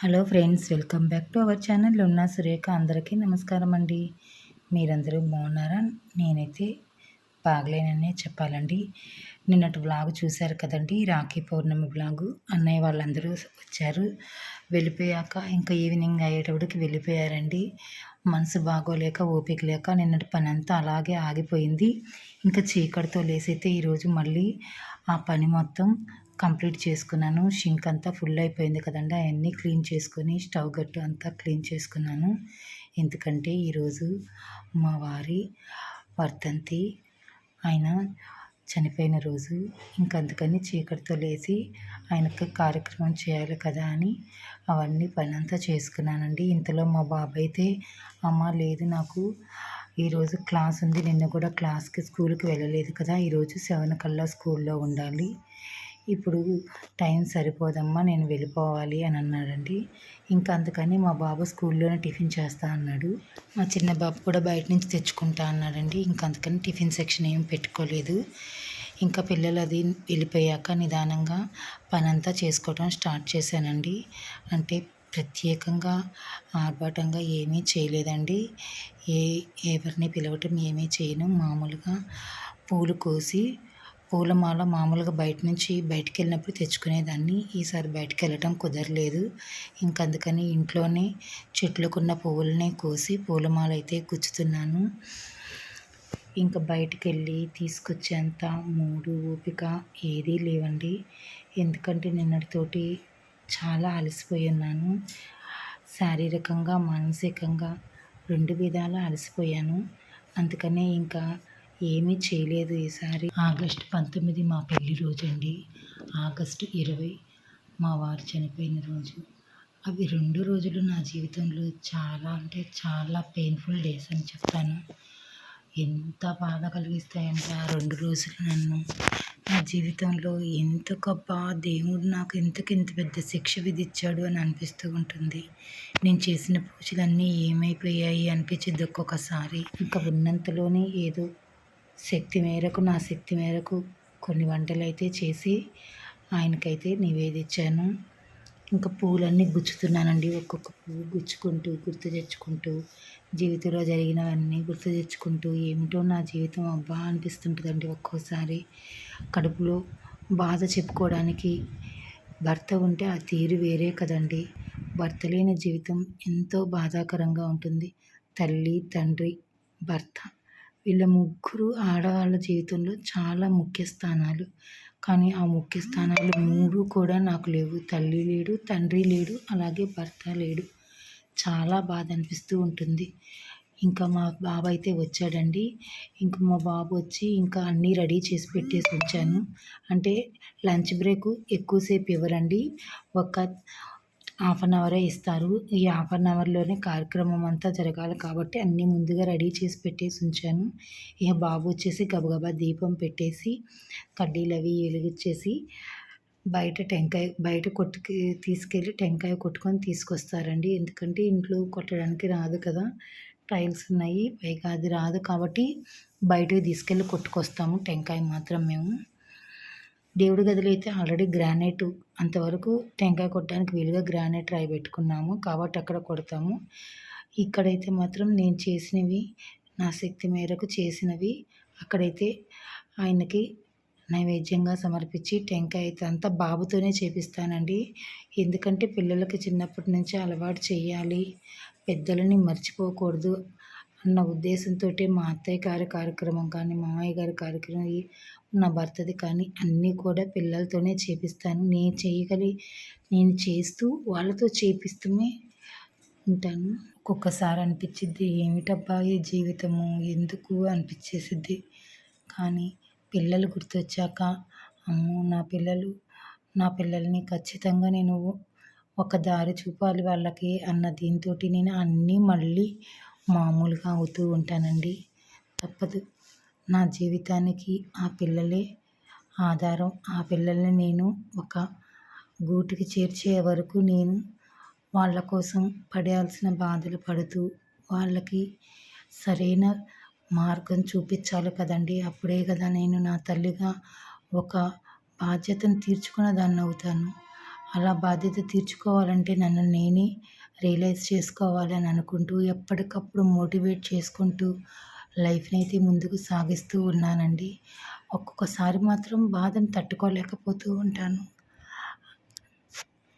Hello friends welcome back to our channel ఉన్న సురేఖ. అందరికీ నమస్కారం అండి. మీరందరూ బాగున్నారా? నేనైతే బాగలేననే చెప్పాలండి. నిన్నటి వ్లాగ్ చూశారు కదండి రాఖీ పౌర్ణమి వ్లాగు అన్నయ్య వాళ్ళందరూ వచ్చారు. వెళ్ళిపోయాక ఇంకా ఈవినింగ్ అయ్యేటప్పటికి వెళ్ళిపోయారండి. మనసు బాగోలేక ఓపిక లేక నిన్నటి పని అంతా అలాగే ఆగిపోయింది. ఇంకా చీకటితో లేసైతే ఈరోజు మళ్ళీ ఆ పని మొత్తం కంప్లీట్ చేసుకున్నాను. షింక్ అంతా ఫుల్ అయిపోయింది కదండి. అవన్నీ క్లీన్ చేసుకొని స్టవ్ గట్టు అంతా క్లీన్ చేసుకున్నాను. ఎందుకంటే ఈరోజు మా వారి వర్ధంతి ఆయన చనిపోయిన రోజు. ఇంక అందుకని చీకటితో లేచి ఆయనకి కార్యక్రమం చేయాలి కదా అని అవన్నీ పని అంతా చేసుకున్నానండి. ఇంతలో మా బాబు అయితే అమ్మ లేదు నాకు ఈరోజు క్లాస్ ఉంది. నిన్న కూడా క్లాస్కి స్కూల్కి వెళ్ళలేదు కదా. ఈరోజు సెవెన్ కల్లా స్కూల్లో ఉండాలి. ఇప్పుడు టైం సరిపోదమ్మా నేను వెళ్ళిపోవాలి అని అన్నాడండి. ఇంకా అందుకని మా బాబు స్కూల్లోనే టిఫిన్ చేస్తా అన్నాడు. మా చిన్న బాబు కూడా బయట నుంచి తెచ్చుకుంటా అన్నాడండి. ఇంకా అందుకని టిఫిన్ సెక్షన్ ఏం పెట్టుకోలేదు. ఇంకా పిల్లలు అది వెళ్ళిపోయాక నిదానంగా పనంతా చేసుకోవడం స్టార్ట్ చేశానండి. అంటే ప్రత్యేకంగా ఆర్భాటంగా ఏమీ చేయలేదండి. ఏ ఎవరిని పిలవటం ఏమీ చేయను. మామూలుగా పూలు కోసి పూలమాల మామూలుగా బయట నుంచి బయటికి వెళ్ళినప్పుడు తెచ్చుకునేదాన్ని. ఈసారి బయటికి వెళ్ళటం కుదరలేదు. ఇంక అందుకని ఇంట్లోనే చెట్లకున్న పువ్వులనే కోసి పూలమాల అయితే గుచ్చుతున్నాను. ఇంకా బయటికి వెళ్ళి తీసుకొచ్చేంత మూడు ఓపిక ఏదీ లేవండి. ఎందుకంటే నిన్నటితోటి చాలా అలసిపోయి ఉన్నాను శారీరకంగా మానసికంగా రెండు విధాలా అలసిపోయాను. అందుకనే ఇంకా ఏమీ చేయలేదు ఈసారి. ఆగస్టు పంతొమ్మిది మా పెళ్ళి రోజు అండి ఆగస్టు ఇరవై మా వారు చనిపోయిన రోజు. అవి రెండు రోజులు నా జీవితంలో చాలా అంటే చాలా పెయిన్ఫుల్ డేస్ అని చెప్తాను ఎంత బాధ కలిగిస్తాయంటే ఆ రెండు రోజులు నన్ను. నా జీవితంలో ఎంత గొప్ప దేవుడు నాకు ఎంతకి ఇంత పెద్ద శిక్ష విధిచ్చాడు అని అనిపిస్తూ ఉంటుంది. నేను చేసిన పూజలన్నీ ఏమైపోయాయి అనిపించింది ఒక్కొక్కసారి. ఇంకా ఉన్నంతలోనే ఏదో శక్తి మేరకు నా శక్తి మేరకు కొన్ని వంటలు అయితే చేసి ఆయనకైతే నివేదించాను. ఇంకా పూలన్నీ గుచ్చుతున్నానండి. ఒక్కొక్క పువ్వు గుచ్చుకుంటూ గుర్తు తెచ్చుకుంటూ జీవితంలో జరిగినవన్నీ గుర్తు తెచ్చుకుంటూ ఏమిటో నా జీవితం అబ్బా అనిపిస్తుంటుందండి ఒక్కోసారి. కడుపులో బాధ చెప్పుకోవడానికి భర్త ఉంటే ఆ తీరు వేరే కదండి. భర్త లేని జీవితం ఎంతో బాధాకరంగా ఉంటుంది. తల్లి తండ్రి భర్త వీళ్ళ ముగ్గురు ఆడవాళ్ళ జీవితంలో చాలా ముఖ్య స్థానాలు. కానీ ఆ ముఖ్య స్థానాలు మూడు కూడా నాకు లేవు. తల్లి లేడు తండ్రి లేడు అలాగే భర్త లేడు. చాలా బాధ అనిపిస్తూ ఉంటుంది. ఇంకా మా బాబు అయితే వచ్చాడండి. ఇంకా మా బాబు వచ్చి ఇంకా అన్నీ రెడీ చేసి పెట్టేసి వచ్చాను. అంటే లంచ్ బ్రేక్ ఎక్కువసేపు ఇవ్వరండి. ఒక హాఫ్ అన్ అవరే ఇస్తారు. ఈ హాఫ్ అన్ అవర్లోనే కార్యక్రమం అంతా జరగాలి కాబట్టి అన్నీ ముందుగా రెడీ చేసి పెట్టేసి ఉంచాను. ఇక బాబు వచ్చేసి గబగబా దీపం పెట్టేసి కడ్డీలు అవి వెలిగించేసి బయట టెంకాయ బయట కొట్టుకి తీసుకెళ్ళి టెంకాయ కొట్టుకొని తీసుకొస్తారండి. ఎందుకంటే ఇంట్లో కొట్టడానికి రాదు కదా. టైల్స్ ఉన్నాయి పైగా అది రాదు కాబట్టి బయటకు తీసుకెళ్ళి కొట్టుకొస్తాము. టెంకాయ మాత్రం మేము. దేవుడి గదిలో అయితే ఆల్రెడీ గ్రానైట్. అంతవరకు టెంకాయ కొట్టడానికి వీలుగా గ్రానైట్ రాయి పెట్టుకున్నాము. కాబట్టి అక్కడ కొడతాము. ఇక్కడైతే మాత్రం నేను చేసినవి నా శక్తి మేరకు చేసినవి. అక్కడైతే ఆయనకి నైవేద్యంగా సమర్పించి టెంకాయ అయితే అంతా బాబుతోనే చేపిస్తానండి. ఎందుకంటే పిల్లలకి చిన్నప్పటి నుంచి అలవాటు చేయాలి. పెద్దలని మర్చిపోకూడదు. అన్న ఉద్దేశంతో మా అత్తయ్య గారి కార్యక్రమం కానీ మామయ్య గారి కార్యక్రమం నా భర్తది కానీ అన్నీ కూడా పిల్లలతోనే చేపిస్తాను. నేను చేయగలి నేను చేస్తూ వాళ్ళతో చేపిస్తూనే ఉంటాను. ఒక్కొక్కసారి అనిపించిద్ది ఏమిటబ్బా ఈ జీవితము? ఎందుకు అనిపించేసిద్ది కానీ పిల్లలు గుర్తొచ్చాక అమ్మో నా పిల్లలు నా పిల్లల్ని ఖచ్చితంగా నేను ఒక దారి చూపాలి వాళ్ళకి అన్న దీంతో నేను అన్నీ మళ్ళీ మామూలుగా అవుతూ ఉంటానండి. తప్పదు. నా జీవితానికి ఆ పిల్లలే ఆధారం. ఆ పిల్లల్ని నేను ఒక గూటికి చేర్చే వరకు నేను వాళ్ళ కోసం పడాల్సిన బాధలు పడుతూ వాళ్ళకి సరైన మార్గం చూపించాలి కదండి. అప్పుడే కదా నేను నా తల్లిగా ఒక బాధ్యతను తీర్చుకున్న దాన్ని అవుతాను. అలా బాధ్యత తీర్చుకోవాలంటే నన్ను నేనే రియలైజ్ చేసుకోవాలని అనుకుంటూ ఎప్పటికప్పుడు మోటివేట్ చేసుకుంటూ లైఫ్ని అయితే ముందుకు సాగిస్తూ ఉన్నానండి. ఒక్కొక్కసారి మాత్రం బాధను తట్టుకోలేకపోతూ ఉంటాను.